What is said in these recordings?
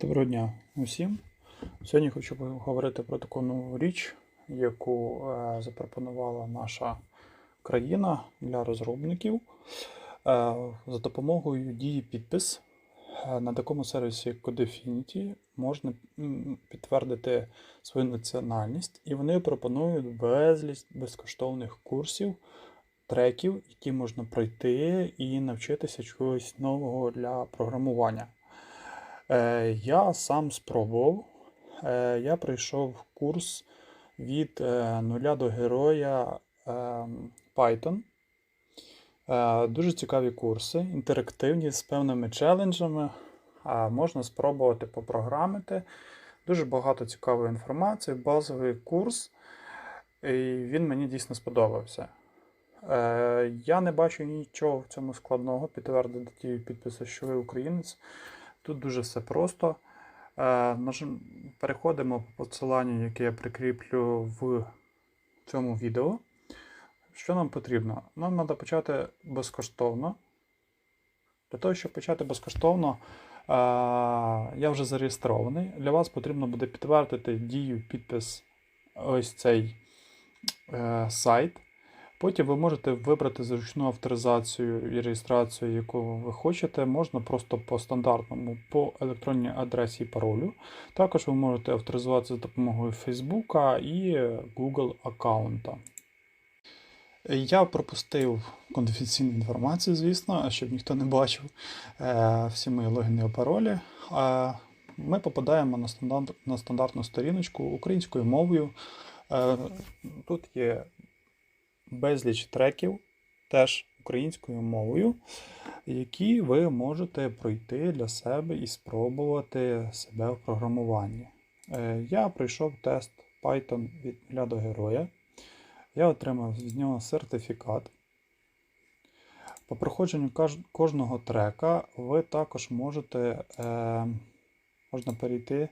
Доброго дня усім. Сьогодні хочу поговорити про таку нову річ, яку е, запропонувала наша країна для розробників. Е, за допомогою дії підпис е, на такому сервісі як Codefinity можна підтвердити свою національність, і вони пропонують безліч безкоштовних курсів, треків, які можна пройти і навчитися чогось нового для програмування. Е, Я сам спробував. Е, Я пройшов курс від е, нуля до героя Python. Дуже цікаві курси, інтерактивні з певними челенджами. Можна спробувати попрограмити. Дуже багато цікавої інформації, базовий курс. І він мені дійсно сподобався. Я не бачу нічого в цьому складного, підтвердити ті підписи, що ви українець. Тут дуже все просто. Е, Переходимо по посиланню, яке я прикріплю в цьому відео. Що нам потрібно? Нам треба почати безкоштовно. Для того, щоб почати безкоштовно, е, я вже зареєстрований. Для вас потрібно буде підтвердити дію підпис ось цей е, сайт. Потім ви можете вибрати зручну авторизацію і реєстрацію, яку ви хочете. Можна просто по стандартному, по електронній адресі і паролю. Також ви можете авторизуватися за допомогою Facebook і Google аккаунта. Я пропустив конфіденційну інформацію, звісно, щоб ніхто не бачив е, всі мої логіни і паролі. Ми попадаємо на, стандарт, на стандартну сторіночку українською мовою. Е, Тут є безліч треків, теж українською мовою, які ви можете пройти для себе і спробувати себе в програмуванні. Е, Я пройшов тест Python від нуля до героя. Я отримав з нього сертифікат. По проходженню кожного трека ви також можете е, можна перейти,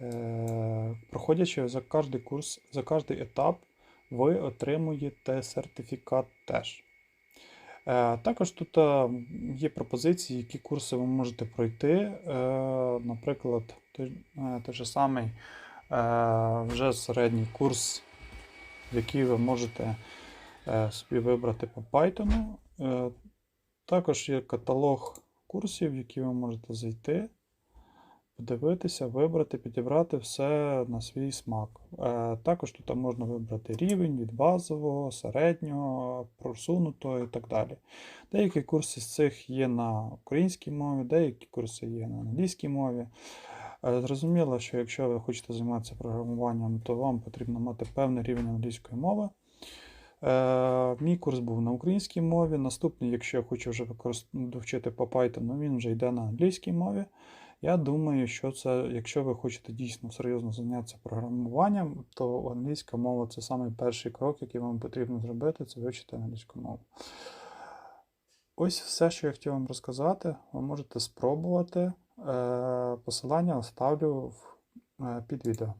е, проходячи за кожний курс, за кожний етап, ви отримуєте сертифікат теж. Е, Також тут е, є пропозиції, які курси ви можете пройти. Е, Наприклад, той, же самий вже середній курс, який ви можете собі вибрати по Python. Також є каталог курсів, в які ви можете зайти, подивитися, вибрати, підібрати все на свій смак. Е, Також тут можна вибрати рівень від базового, середнього, просунутого і так далі. Деякі курси з цих є на українській мові, деякі курси є на англійській мові. Е, Зрозуміло, що якщо ви хочете займатися програмуванням, то вам потрібно мати певний рівень англійської мови. Е, Мій курс був на українській мові. Наступний, якщо я хочу вже довчити по Python, він вже йде на англійській мові. Я думаю, що це, якщо ви хочете дійсно серйозно зайнятися програмуванням, то англійська мова це саме перший крок, який вам потрібно зробити, це вивчити англійську мову. Ось все, що я хотів вам розказати. Ви можете спробувати. Е, Посилання оставлю е, під відео.